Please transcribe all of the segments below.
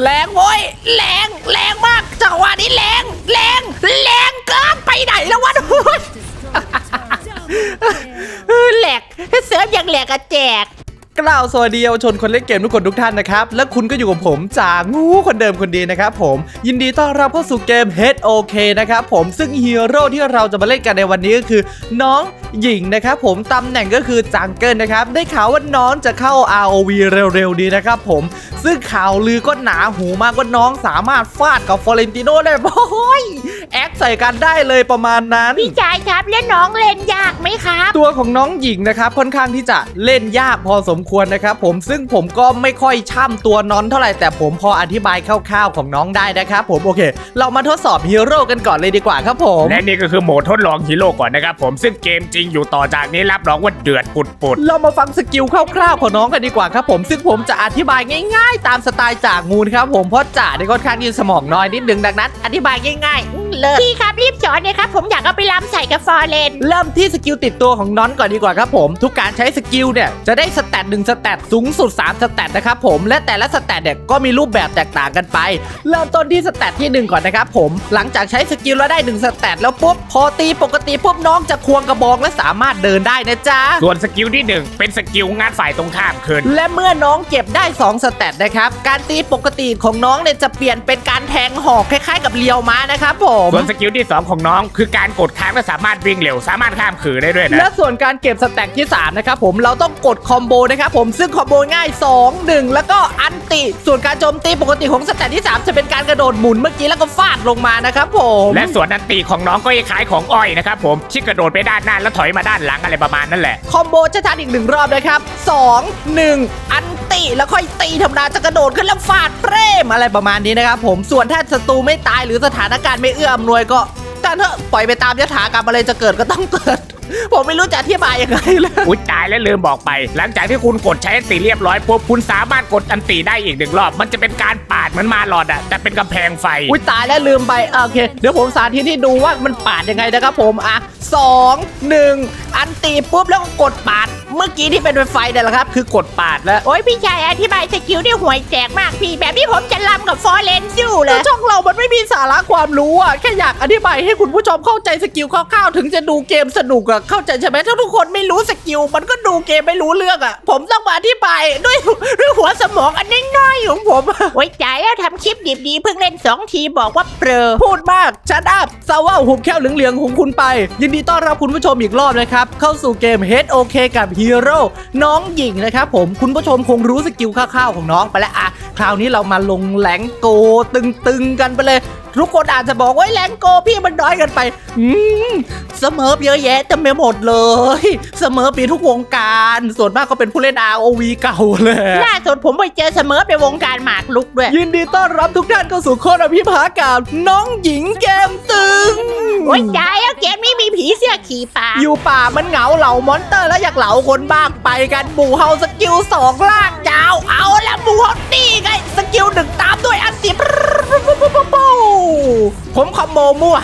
แรงโว้ยแรงแรงมากจังหวะนี้แรงแรงแรงเกินไปไหนแล้ววะโอ้ยเออแหลกเซิร์ฟอยังแหลกอะแจกกล่าวสวัสดีเยาวชนคนเล่นเกมทุกคนทุกท่านนะครับ และคุณก็อยู่กับผมจางูคนเดิมคนดีนะครับผมยินดีต้อนรับเข้าสู่เกม Head OK นะครับผมซึ่งฮีโร่ที่เราจะมาเล่นกันในวันนี้ก็คือ น้อง หญิงนะครับผมตำแหน่งก็คือจังเกิลนะครับได้ข่าวว่าน้องจะเข้า ROV เร็วๆนี้นะครับผมซึ่งข่าวลือก็หนาหูมากว่าน้องสามารถฟาดกับฟอเรนติโนได้โอ้ยแอคใส่กันได้เลยประมาณนั้นพี่ชายครับแล้วน้องเล่นยากไหมครับ ตัวของน้องหญิงนะครับค่อนข้างที่จะเล่นยากพอสมควรนะครับผมซึ่งผมก็ไม่ค่อยช่ำตัวน้องเท่าไหร่แต่ผมพออธิบายคร่าวๆของน้องได้นะครับผมโอเค เรามาทดสอบฮีโร่กันก่อนเลยดีกว่าครับผม และนี่ก็คือโหมดทดลองฮีโร่ก่อนนะครับผมซึ่งเกมจริงอยู่ต่อจากนี้รับรองว่าเดือดปุดปุดเรามาฟังสกิลคร่าวๆของน้องกันดีกว่าครับผมซึ่งผมจะอธิบายง่าย ๆ ตามสไตล์จากงูนครับผมเพราะจ่าได้ค่อนข้างที่สมองน้อยนิดนึงดังนั้น อธิบายง่าย ๆ เลิศพี่ครับรีบสอนเลยครับผมอยากเอาไปลำใส่กับฟอร์เรนเริ่มที่สกิลติดตัวของน้อนก่อนดีกว่าครับผม ทุกการใช้สกิลเนี่ยจะได้สแตทหนึ่งสแตทสูงสุด 3 สแตทนะครับผมและแต่ละสแตทเนี่ยก็มีรูปแบบแตกต่างกันไป เริ่มต้นที่สแตทที่ 1 ก่อนนะครับผมหลังจากใช้สกิลแล้วได้1สแตทแล้วปุ๊บพอตีปกติปุ๊บน้องจะควงกระบองและสามารถเดินได้นะจ๊ะส่วนสกิลที่หนึ่งเป็นสกิลงานฝ่ายตรงข้ามคืนและเมื่อน้องเก็บได้ 2 สแตทนะครับการตีปกติของน้องเนี่ยจะเปลี่ยนเป็นการแทงหอกคล้ายๆ กับเลียวม้านะครับผมส่วนสกิลที่สองของน้อง คือการกดค้างและสามารถวิ่งเร็ว สามารถข้ามขือได้ด้วยนะและส่วนการเก็บสแต็กที่3นะครับผมเราต้องกดคอมโบนะครับผมซึ่งคอมโบง่าย 2 1 แล้วก็อันติ ส่วนการโจมตีปกติของสแต็กที่ 3 จะเป็นการกระโดดหมุนเมื่อกี้แล้วก็ฟาดลงมานะครับผมและส่วนนันตีของน้องก็คล้ายๆของอ้อยนะครับผมที่กระโดดไปด้านหน้าแล้วถอยมาด้านหลังอะไรประมาณนั่นแหละคอมโบจะทันอีกหนึ่งรอบนะครับ2 1 อัน ติแล้วค่อยตีธรรมดาจะกระโดดขึ้นแล้วฟาดเปรมอะไรประมาณนี้นะครับผมส่วนถ้าศัตรูไม่ตายหรือสถานการณ์ไม่เอื้ออำนวยก็การเถอะปล่อยไปตามยถากรรมอะไรจะเกิดก็ต้องเกิด ผมไม่รู้จะอธิบายยังไงเลยอุ้ยตายแล้วลืมบอกไป หลังจากที่คุณกดใช้อันตีเรียบร้อยปุ๊บคุณสามารถกดอันตีได้อีกหนึ่งรอบ มันจะเป็นการปาดเหมือนมาหลอดอะแต่เป็นกำแพงไฟ อุ้ยตายแล้วลืมไปอะโอเค เดี๋ยวผมสาธิตให้ดูว่ามันปาดยังไงนะครับผมอะสองหนึ่งอันตีปุ๊บแล้วก็กดปาด เมื่อกี้ที่เป็นไฟเนี่ยแหละครับ คือกดปาดแล้ว โอ้ยพี่ชายอธิบายสกิลได้ห่วยแจกมากพี่ แบบนี้ผมจะลำกับฟอร์เรนอยู่เลแต่ยช่องเรามันไม่มีสาระความรู้อะ แค่อยากอธิบายให้คุณผู้ชมเข้าใจสกิลคร่าวๆ ถึงจะดูเกมสนุกอะ เข้าใจใช่ไหมถ้าทุกคนไม่รู้สกิล มันก็ดูเกมไม่รู้เรื่องอะ ผมต้องมาอธิบายด้วยด้วยหัวสมองอันน้อยๆของผมโอ้ยจ่ายแล้วทำคลิปดิบดีเพิ่งเล่นสองทีบอกว่าเปรอพูดมากชัดอัพซาว่าหุบแค่วเหลืองๆของคุณไป ยินดีต้อนรับคุณผู้ชมอีกรอบนะครับเข้าสู่เกม Head OK กับฮีโร่น้องหญิงนะครับผมคุณผู้ชมคงรู้สกิลคร่าวๆของน้องไปแล้วอะคราวนี้เรามาลงแหลงโกตึงๆกันไปเลย ทุกคนอาจจะบอกว่าแหลงโกพี่มันน้อยกันไป อืมเสมอเยอะแยะเต็มไปหมดเลย เสมอปีทุกวงการ ส่วนมากก็เป็นผู้เล่น ROV เก่าเลยล่าสุดผมไปเจอเสมอในวงการหมากลุกด้วย ยินดีต้อนรับทุกท่านเข้าสู่โคตรอภิภากับน้องหญิงเกมตึง โอ้ยจ่ายแล้วเกมนี้มีผีเสื้อขี่ปลาอยู่ป่ามันเหงาเหล่ามอนเตอร์แล้วอยากเหลาคนบ้างไปกันบูเฮาสกิลสองลากยาวเอาละบูเฮา ผมคอมโบมั่ว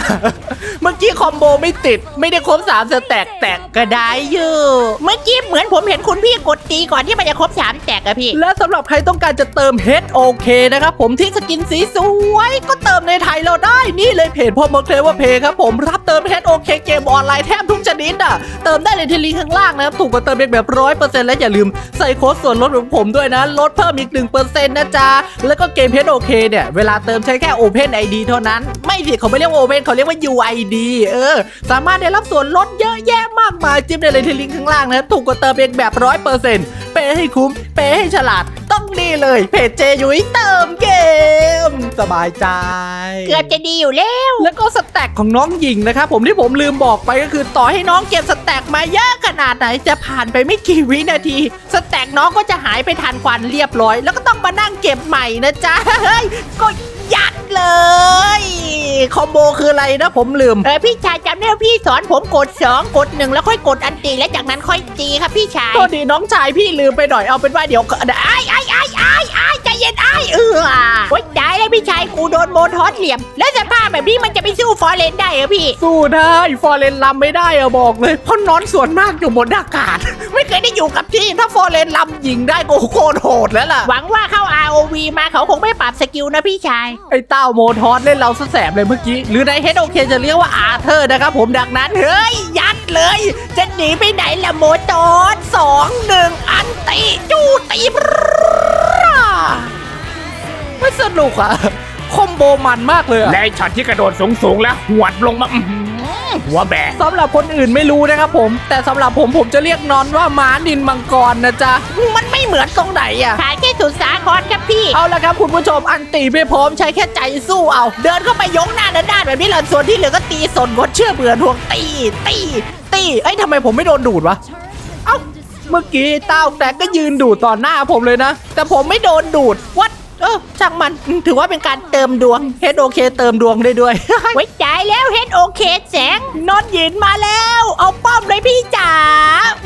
เมื่อกี้คอมโบไม่ติด ไม่ได้ครบสามสแต็กแตกก็ได้อยู่ เมื่อกี้เหมือนผมเห็นคุณพี่กดตีก่อนที่มันจะครบสามแตกอะพี่ และสำหรับใครต้องการจะเติม Head OK นะครับผมที่สกินสีสวยก็เติมในไทยเราได้ นี่เลยเพจพ่อมดเคลว่าเพย์ครับผมรับเติม Head OK เกมออนไลน์แทบทุกชนิดอะเติมได้เลยที่ลิงก์ข้างล่างนะครับถูกกว่าเติมเองแบบร้อยเปอร์เซ็นต์และอย่าลืมใส่โค้ดส่วนลดของผมด้วยนะ ลดเพิ่มอีก1%นต์นะจ๊ะ แล้วก็เกม Head OK เนี่ย เวลาเติมใช้แค่ Open ID เท่านั้น ไม่สิเขาไม่เรียกว่า Open เขาเรียกว่า UID เออ สามารถได้รับส่วนลดเยอะแยะมากมายจิ้มได้เลยที่ลิงก์ข้างล่างนะครับถูกกว่าเติมเองแบบร้อยเปอร์เซ็นต์เปให้คุ้มเปให้ฉลาด นี่เลยเพจเจยุ้ยเติมเกม สบายใจ เกือบจะดีอยู่แล้ว แล้วก็สแต็กของน้องหญิงนะครับผมที่ผมลืมบอกไปก็คือต่อให้น้องเก็บสแต็กมาเยอะขนาดไหนจะผ่านไปไม่กี่วินาที สแต็กน้องก็จะหายไปทันควันเรียบร้อย แล้วก็ต้องมานั่งเก็บใหม่นะจ๊ะเฮ้ยก็ยัด เลยคอมโบคืออะไรนะผมลืม เออพี่ชายจำได้ว่าพี่สอนผมกด2กด1แล้วค่อยกดอันตีและจากนั้นค่อยตีครับพี่ชายโทษดีน้องชายพี่ลืมไปหน่อยเอาเป็นว่าเดี๋ยวไอ้ไอ้ไอ้ไอ้ไอ้ใจเย็นไอ้เอ พี่พี่ชายกูโดนโมทอสเหลี่ยม แล้วสภาพแบบนี้มันจะไปสู้ฟอร์เรนได้เหรอพี่ สู้ได้ฟอร์เรนลำไม่ได้อะบอกเลยเพราะนอนส่วนมากอยู่บนอากาศ ไม่เคยได้อยู่กับที่ถ้าฟอร์เรนลำยิงได้ก็โคตรโหดแล้วล่ะ หวังว่าเข้า ROV มาเขาคงไม่ปรับสกิลนะพี่ชาย ไอ้เต้าโมทอสเล่นเราซะแสบเลยเมื่อกี้ หรือในเฮดโอเคจะเรียกว่าอาเธอร์นะครับผมดังนั้นเฮ้ยยัดเลย จะหนีไปไหนละโมทอสสองหนึ่งอันติจูตีบราไม่ สนุกอะคอมโบมันมากเลยอะและไอ้ช็อตที่กระโดดสูงๆแล้วหวดลงมาอื้อหือหัวแบะสำหรับคนอื่นไม่รู้นะครับผม แต่สำหรับผมผมจะเรียกนอนว่าม้านินมังกรนะจ๊ะ มันไม่เหมือนตรงไหนอะขายแค่สุดสาครครับพี่ เอาละครับคุณผู้ชมอันตีไม่พร้อมใช้แค่ใจสู้เอา เดินเข้าไปยกหน้าด้านๆแบบนี้แหละส่วนที่เหลือก็ตีสนกดเชื่อเบื่อทวงตีตีตีเอ้ยทำไมผมไม่โดนดูดวะ เอ้า เมื่อกี้เต้าแต่ก็ยืนดูดต่อหน้าผมเลยนะ แต่ผมไม่โดนดูดวัด เออช่างมันอืมถือว่าเป็นการเติมดวงเฮดโอเคเติมดวงได้ด้วยไว้ใจายแล้วเฮดโอเคแสงนอนยืนมาแล้ว เอาป้อมเลยพี่จ๋า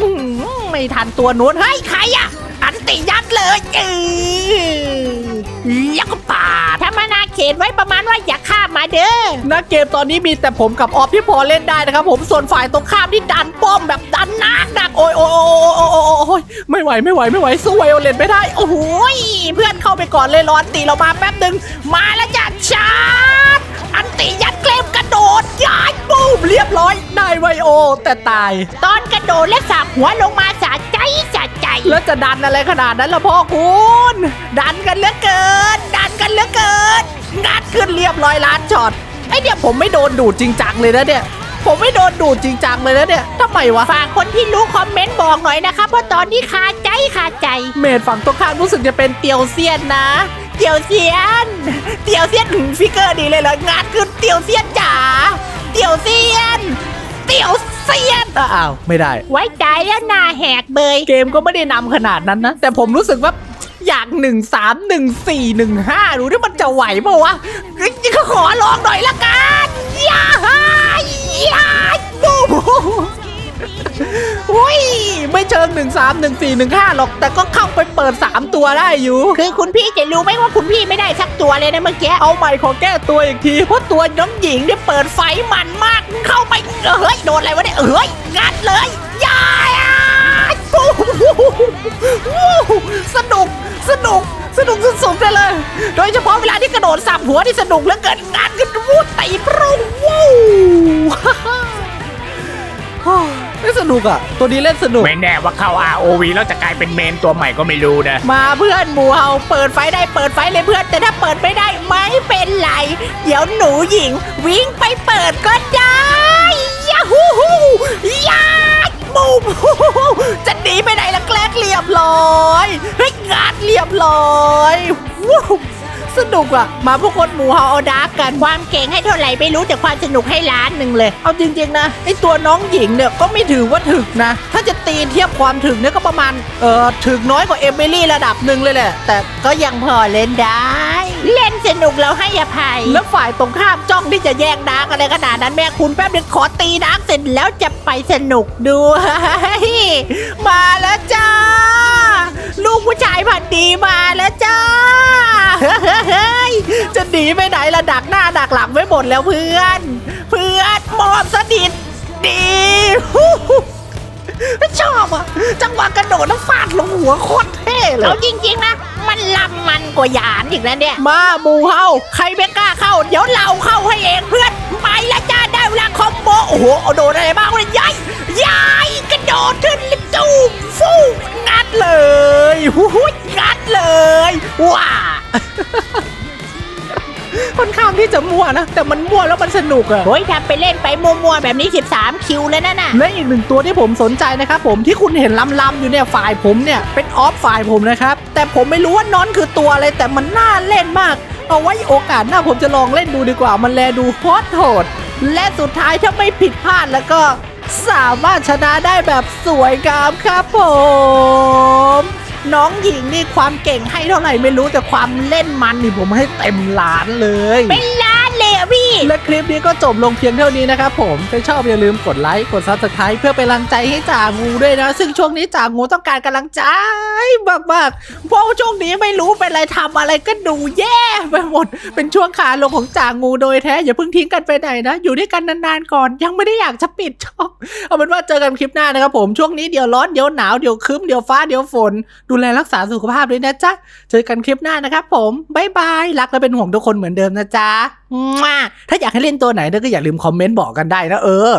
อื้อหือไม่ทันตัวนู้นเฮ้ยใครอะอันติยัดเลยเออยักษ์ป่าถ้ามานาเขตไว้ประมาณว่าอย่าข้ามมาเด้อนักเกมตอนนี้มีแต่ผมกับออฟที่พอเล่นได้นะครับผมส่วนฝ่ายตรงข้ามที่ดัน ป้อมแบบดันนักดักโอ้ยโอ้ยโอ้ยโอ้ยโอ้ยโอ้ยโอ้ยไม่ไหวไม่ไหวไม่ไหวสู้ไวโอเลนไม่ได้ โอ้โหเพื่อนเข้าไปก่อนเลยรออันติเรามาแป๊บหนึ่งมาแล้วจ้ะชาร์จอันติยัดเกลมกระโดดย้ายปุ๊บเรียบร้อยได้ไวโอ แต่ตาย ตอนกระโดดและสับหัวลงมาสะใจสะใจ แล้วจะดันอะไรขนาดนั้นล่ะพ่อคุณดันกันเหลือเกิน ดันกันเหลือเกินงัดขึ้นเรียบร้อยล้านช็อตไอเนี่ยผมไม่โดนดูดจริงจังเลยนะเนี่ย ผมไม่โดนดูดจริงจังเลยนะเนี่ยทำไมวะ ฝากคนที่รู้คอมเมนต์บอกหน่อยนะครับว่าตอนนี้คาใจคาใจ เมดฝั่งตรงข้ามรู้สึกจะเป็นเตียวเซียนนะ เตียวเซียน เตียวเซียนหึงฟิกเกอร์ดีเลยเหรองัดขึ้นเตียวเซียนจ๋า เตียวเซียน เตียวเซียน อ้าว ไม่ได้ ไว้ใจแล้วหน้าแหกเบย เกมก็ไม่ได้นำขนาดนั้นนะ แต่ผมรู้สึกว่าอยากหนึ่งสามหนึ่งสี่หนึ่งห้าดูที่มันจะไหวเปล่าวะก็ขอลองหน่อยละกันอย่าอ ย่าบูมอุ้ยไม่เชิงหนึ่งสามหนึ่งสี่หนึ่งห้าหรอก แต่ก็เข้าไปเปิดสามตัวได้อยู่ คือคุณพี่จะรู้ไหมว่าคุณพี่ไม่ได้สักตัวเลยนะเมื่อกี้ เอาใหม่ขอแก้ตัวอีกที เพราะตัวน้องหญิงเนี่ยเปิดไฟมันมาก เข้าไปเฮ้ยโดนอะไรวะเนี่ยเฮ้ยงัดเลยอย่าบูมสนุกสนุกสนุกสุดๆไปเลย โดยเฉพาะเวลาที่กระโดดสับหัวที่สนุกเหลือเกินงัดขึ้นวูดตีปรุงวู้ไม่ สนุกอะ ตัวนี้เล่นสนุก ไม่แน่ว่าเข้า ROV แล้วจะกลายเป็นเมนตัวใหม่ก็ไม่รู้นะ มาเพื่อนหมูเฮาเปิดไฟได้เปิดไฟเลยเพื่อน แต่ถ้าเปิดไม่ได้ไม่เป็นไร เดี๋ยวหนูหญิง วิ่งไปเปิดก็ได้ยาฮูฮูยาบูมจะหนีไปไหนละแกล้งเรียบร้อยเฮ้ยงัดเรียบร้อยวู้ สนุกอะมาพวกคนหมูเฮาเอาดาร์กกัน ความเก่งให้เท่าไหร่ไม่รู้แต่ความสนุกให้ล้านหนึ่งเลย เอาจริงๆนะไอตัวน้องหญิงเนี่ยก็ไม่ถือว่าถึกนะ ถ้าจะตีเทียบความถึกเนี่ยก็ประมาณเอ่อถึกน้อยกว่าเอมิลี่ระดับหนึ่งเลยแหละ แต่ก็ยังพอเล่นได้ เล่นสนุกเราให้อภัย แล้วฝ่ายตรงข้ามจ้องที่จะแย่งดาร์กอะไรขนาดนั้นแม่คุณแป๊บนึงขอตีดาร์กเสร็จแล้วจะไปสนุกด้วยมาแล้วจ้า ลูกผู้ชายพันธุ์ดีมาแล้วจ้า เฮ้ย จะหนีไปไหนละดักหน้าดักหลังไว้หมดแล้วเพื่อน เพื่อนมอบสนิทดีฮู้ฮู้ชอบอะ จังหวะกระโดดแล้วฟาดลงหัวโคตรเท่เลยเอาจริงๆนะ มันลำมันกว่าหยานอีกนะเนี่ย มาหมูเฮาใครไม่กล้าเข้า เดี๋ยวเราเข้าให้เองเพื่อนไปแล้วจ้าได้เวลาคอมโบโอ้โหเอาโดนอะไรบ้างวะเนี่ยยัยยัยกระโดดขึ้นลิฟต์ตูมฟูงัด เลยหูหูงัดเลยว้าค่อนข้างที่จะมั่วนะ แต่มันมั่วแล้วมันสนุกอะโอ้ยทำไปเล่นไปมัวๆแบบนี้ 13 คิวแล้วนะน่ะและอีกหนึ่งตัวที่ผมสนใจนะครับผมที่คุณเห็นลำๆอยู่เนี่ยฝ่ายผมเนี่ยเป็นออฟฝ่ายผมนะครับ แต่ผมไม่รู้ว่าน้อนคือตัวอะไรแต่มันน่าเล่นมาก เอาไว้โอกาสหน้าผมจะลองเล่นดูดีกว่ามันแลดูฮอตโหดและสุดท้ายถ้าไม่ผิดพลาดแล้วก็ สามารถชนะได้แบบสวยงามครับผม น้องหญิงนี่ความเก่งให้เท่าไหร่ไม่รู้แต่ความเล่นมันนี่ผมให้เต็มล้านเลย เป็นล้านเลย อะพี่ และคลิปนี้ก็จบลงเพียงเท่านี้นะครับผม ถ้าชอบอย่าลืมกดไลค์ กดซับสไคร b e เพื่อเป็นกำลังใจให้จ่างูด้วยนะ ซึ่งช่วงนี้จ่างูต้องการกำลังใจ มากๆเพราะว่าช่วงนี้ไม่รู้เป็นอะไรทำอะไรก็ดูแย่ไปหมด เป็นช่วงขาลงของจ่างูโดยแท้ อย่าเพิ่งทิ้งกันไปไหนนะ อยู่ด้วยกันนานๆก่อน ยังไม่ได้อยากจะปิดช่อง เอาเป็นว่าเจอกันคลิปหน้านะครับผม ช่วงนี้เดี๋ยวร้อนเดี๋ยวหนาวเดี๋ยวครึ้มเดี๋ยวฟ้าเดี๋ยวฝน ดูแลรักษาสุขภาพด้วยนะจ๊ะ เจอกันคลิปหน้านะครับผม บ๊ายบาย รักและเป็นห่วงทุกคนเหมือนเดิมนะจ๊ะ ถ้าอยากให้เล่นตัวไหนเนี่ยก็อย่าลืมคอมเมนต์บอกกันได้นะเออ